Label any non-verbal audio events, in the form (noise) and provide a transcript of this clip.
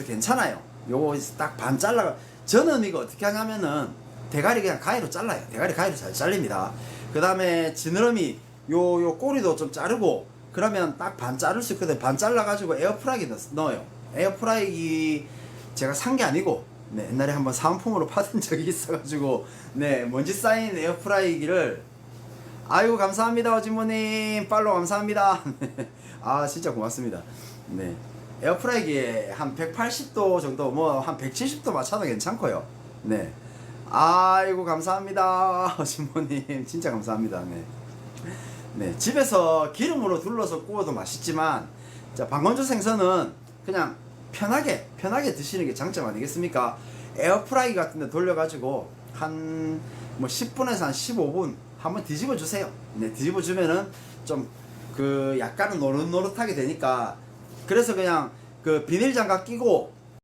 해도 괜찮아요. 요거 딱 반 잘라. 저는 이거 어떻게 하냐면은 대가리 그냥 가위로 잘라요. 대가리 가위로 잘 잘립니다. 그 다음에 지느러미 요, 요 꼬리도 좀 자르고 그러면 딱 반 자를 수 있거든요. 반 잘라가지고 에어프라이기 넣, 넣어요. 에어프라이기 제가 산 게 아니고 네, 옛날에 한번 사은품으로 (laughs) 받은 적이 있어가지고 네 먼지 쌓인 에어프라이기를 아이고 감사합니다 어진모님 팔로우 감사합니다 (laughs) 아 진짜 고맙습니다 네 에어프라이기에 한 180도 정도 뭐 한 170도 맞춰도 괜찮고요. 네. 아이고 감사합니다 (laughs) 어진모님. 진짜 감사합니다. 네. 네 집에서 기름으로 둘러서 구워도 맛있지만 자 방건조 생선은 그냥 편하게 편하게 드시는 게 장점 아니겠습니까? 에어프라이기 같은 데 돌려 가지고 한 뭐 10분에서 한 15분 한번 뒤집어 주세요. 네, 뒤집어 주면은 좀 그 약간은 노릇노릇하게 되니까 그래서 그냥 그 비닐 장갑 끼고